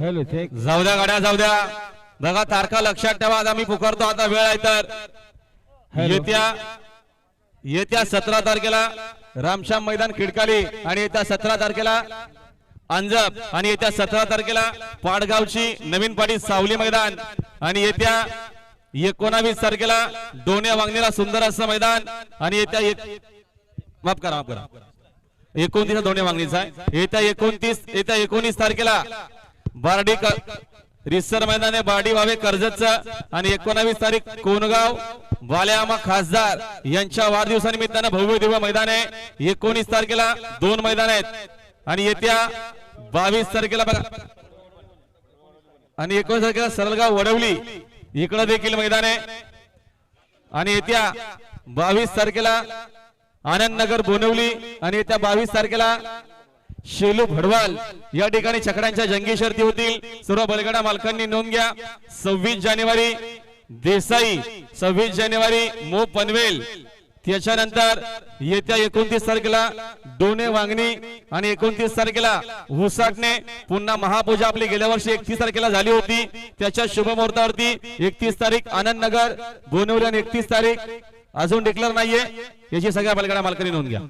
Hello check जाऊ द्या गाड्या जाऊ द्या. बघा तारखा लक्षात ठेवा. आता मी पुकारतो आता वेळ आहे तर. येत्या येत्या सतरा तारखेला रामश्याम मैदान खिडकाली आणि येत्या सतरा तारखेला अंजप आणि येत्या सतरा तारखेला पाडगावची नवीन पाडी सावली मैदान आणि येत्या एकोणावीस तारखेला डोण्या वांगणीला सुंदर असं मैदान आणि येत्या एक माफ करा माफ करा. एकोणतीस दोन्ही मागणीचा आहे. येत्या एकोणतीस येत्या एकोणीस तारखेला बारडी रिसर मैदान आहे बारडी व्हावे कर्जतचं. आणि एकोणावीस तारीख कोणगाव वाल्यामा खासदार यांच्या वाढदिवसानिमित्तानं भव्य दिव्य मैदान आहे. एकोणीस तारखेला दोन मैदान आहेत. आणि येत्या बावीस तारखेला बघा. आणि एकोणीस तारखेला सरळगाव वडवली. इकडं देखील मैदान आहे. आणि येत्या बावीस तारखेला आनंदनगर बोनवली. आणि येत्या बावीस तारखेला शेलू भडवाल या ठिकाणी छकड्यांच्या जंगी शर्ती होतील. सर्व बलगडा मालकांनी नोंद घ्या. सव्वीस जानेवारी देसाई सव्वीस जानेवारी मो पनवेल. त्याच्यानंतर येत्या एकोणतीस तारखेला डोने वांगणी आणि एकोणतीस तारखेला हुसाटणे पुन्हा महापूजा आपली गेल्या वर्षी एकतीस तारखेला झाली होती. त्याच्या शुभमुहूर्तावरती एकतीस तारीख आनंद नगर बोनवली आणि एकतीस तारीख अजून डिक्लेअर नाहीये. याची सगळ्या बलगडा मालकांनी नोंद घ्या.